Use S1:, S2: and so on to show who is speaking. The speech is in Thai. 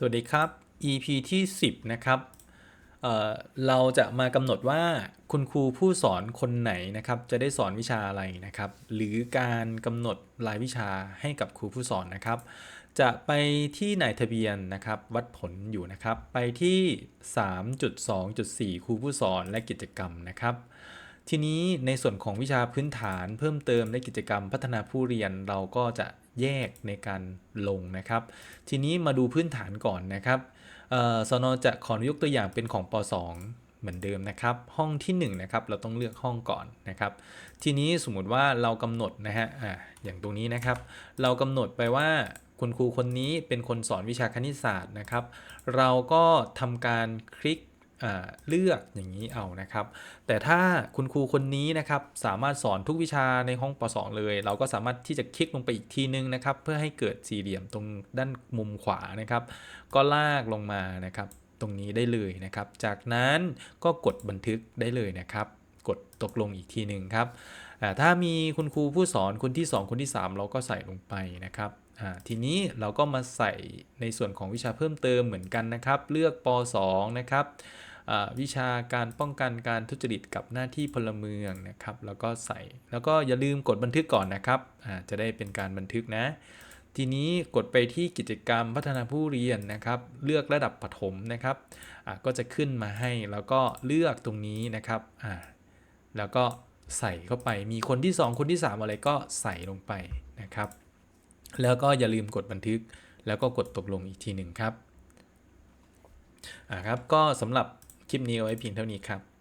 S1: สวัสดีครับ EP ที่ 10 นะครับเเราจะมากำหนดว่าคุณครูผู้สอนคนไหนนะครับ จะได้สอนวิชาอะไรนะครับ หรือการกำหนดรายวิชาให้กับครูผู้สอนนะครับ จะไปที่นายทะเบียนนะครับ วัดผลอยู่นะครับ ไปที่ 3.2.4 ครูผู้สอนและกิจกรรมนะครับ ทีนี้ในส่วนของวิชาพื้นฐานเพิ่มเติมและกิจกรรมพัฒนาผู้เรียนเราก็จะแยกในการลงนะครับ ทีนี้มาดูพื้นฐานก่อนนะครับเอ่อสนจะขอยกตัวอย่างเป็นของป .2 เหมือนเดิมนะครับ ห้องที่1นะครับเราต้องเลือกห้องก่อนนะครับ ทีนี้สมมุติว่าเรากำหนดนะฮะออย่างตรงนี้นะครับ เรากำหนดไปว่าคุณครูคนนี้เป็นคนสอนวิชาคณิตศาสตร์นะครับ เราก็ทำการคลิก เลือกอย่างนี้เอานะครับ แต่ถ้าคุณครูคนนี้นะครับสามารถสอนทุกวิชาในห้องป .2 เลย เราก็สามารถที่จะคลิกลงไปอีกทีนึงนะครับ เพื่อให้เกิดสี่เหลี่ยมตรงด้านมุมขวานะครับ ก็ลากลงมานะครับ ตรงนี้ได้เลยนะครับ จากนั้นก็กดบันทึกได้เลยนะครับ กดตกลงอีกทีหนึ่งครับถ้ามีคุณครูผู้สอนคนที่ 2 คนที่ 3 เราก็ใส่ลงไปนะครับทีนี้เราก็มาใส่ในส่วนของวิชาเพิ่มเติมเหมือนกันนะครับ เลือกป .2 นะครับ วิชาการป้องกันการทุจริตกับหน้าที่พลเมืองนะครับ แล้วก็ใส่ แล้วก็อย่าลืมกดบันทึกก่อนนะครับจะได้เป็นการบันทึกนะ ทีนี้กดไปที่กิจกรรมพัฒนาผู้เรียนนะครับ เลือกระดับปฐมนะครับก็จะขึ้นมาให้แล้วก็เลือกตรงนี้นะครับแล้วก็ใส่เข้าไปมีคนที่ 2 คนที่ 3 อะไรก็ใส่ลงไปนะครับ แล้วก็อย่าลืมกดบันทึก แล้วก็กดตกลงอีกทีหนึ่งครับอ่าครับก็สำหรับ คลิปนี้เอาไว้เพียงเท่านี้ครับ